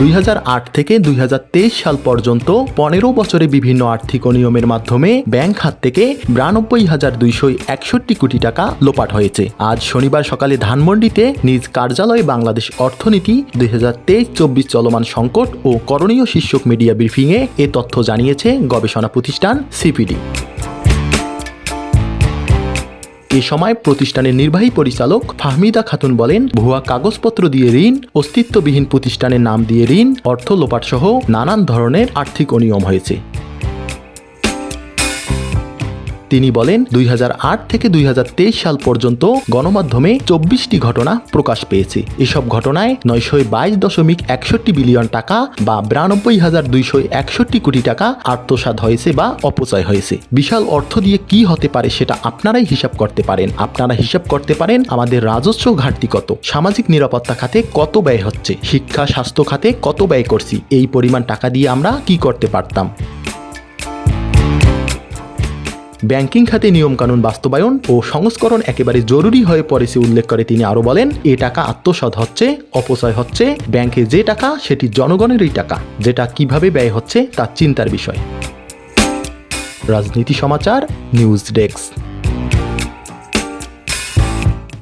দুই হাজার আট থেকে দুই হাজার তেইশ সাল পর্যন্ত পনেরো বছরে বিভিন্ন আর্থিক অনিয়মের মাধ্যমে ব্যাংক খাত থেকে বিরানব্বই হাজার দুইশো একষট্টি কোটি টাকা লোপাট হয়েছে। আজ শনিবার সকালে ধানমন্ডিতে নিজ কার্যালয়ে বাংলাদেশ অর্থনীতি দুই হাজার তেইশ চব্বিশ চলমান সংকট ও করণীয় শীর্ষক মিডিয়া ব্রিফিংয়ে এ তথ্য জানিয়েছে গবেষণা প্রতিষ্ঠান সিপিডি। এ সময় প্রতিষ্ঠানের নির্বাহী পরিচালক ফাহমিদা খাতুন বলেন, ভুয়া কাগজপত্র দিয়ে ঋণ, অস্তিত্ববিহীন প্রতিষ্ঠানের নাম দিয়ে ঋণ, অর্থ লোপাট সহ নানান ধরনের আর্থিক অনিয়ম হয়েছে। তিনি বলেন, দুই হাজার আট থেকে দুই হাজার তেইশ সাল পর্যন্ত গণমাধ্যমে চব্বিশটি ঘটনা প্রকাশ পেয়েছে। এসব ঘটনায় নয়শো বাইশ দশমিক একষট্টি বিলিয়ন টাকা বা বিরানব্বই হাজার দুইশো একষট্টি কোটি টাকা আত্মসাৎ হয়েছে বা অপচয় হয়েছে। বিশাল অর্থ দিয়ে কি হতে পারে সেটা আপনারাই হিসাব করতে পারেন। আপনারা হিসাব করতে পারেন আমাদের রাজস্ব ঘাটতি কত, সামাজিক নিরাপত্তা খাতে কত ব্যয় হচ্ছে, শিক্ষা, স্বাস্থ্য খাতে কত ব্যয় করছি, এই পরিমাণ টাকা দিয়ে আমরা কি করতে পারতাম। ব্যাংকিং খাতে নিয়মকানুন বাস্তবায়ন ও সংস্করণ একেবারে জরুরি হয়ে পড়েছে উল্লেখ করে তিনি আরও বলেন, এ টাকা আত্মসাৎ হচ্ছে, অপচয় হচ্ছে, ব্যাংকে যে টাকা সেটি জনগণেরই টাকা, যেটা কীভাবে ব্যয় হচ্ছে তা চিন্তার বিষয়। রাজনীতি সমাচার, নিউজ ডেস্ক।